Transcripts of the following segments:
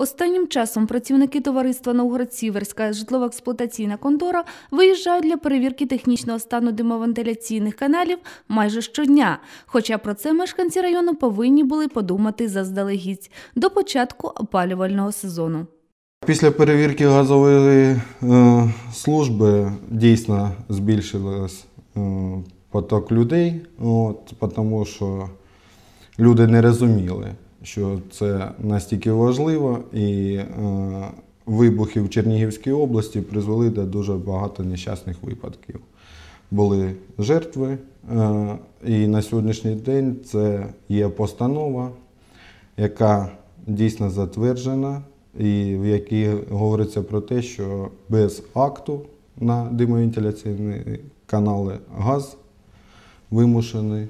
Останнім часом працівники товариства Новгород-Сіверська житлово-експлуатаційна контора виїжджають для перевірки технічного стану димовентиляційних каналів майже щодня. Хоча про це мешканці району повинні були подумати заздалегідь до початку опалювального сезону. Після перевірки газової е, служби дійсно збільшилось е, поток людей, тому що люди не розуміли, що це настільки важливо, і е, вибухи в Чернігівській області призвели до дуже багато нещасних випадків. Були жертви, е, і на сьогоднішній день це є постанова, яка дійсно затверджена, і в якій говориться про те, що без акту на димовентиляційні канали газ вимушений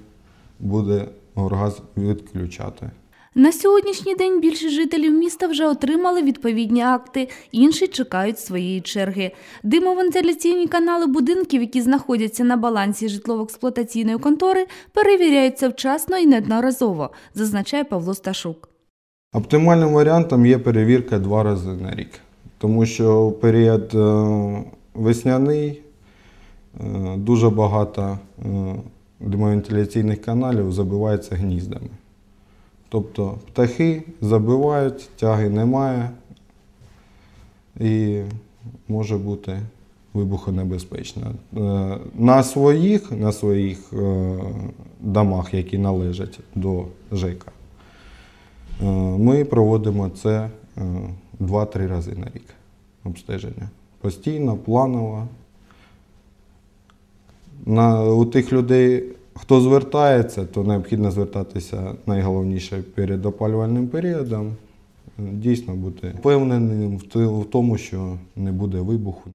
буде горгаз відключати. На сьогоднішній день більшість жителів міста вже отримали відповідні акти, інші чекають своєї черги. Димовентиляційні канали будинків, які знаходяться на балансі житлово-експлуатаційної контори, перевіряються вчасно і неодноразово, зазначає Павло Сташук. Оптимальним варіантом є перевірка два рази на рік, тому що період е, весняний е, дуже багато е, димовентиляційних каналів забивається гніздами. Тобто птахи забивають, тяги немає і може бути вибухонебезпечно. Е, На своїх, на своїх е, домах, які належать до ЖЕКа, е, ми проводимо це 2-3 рази на рік обстеження. Постійно, планово. На, У тих людей, хто звертається, то необхідно звертатися найголовніше перед опалювальним періодом. Дійсно бути впевненим в тому, що не буде вибуху.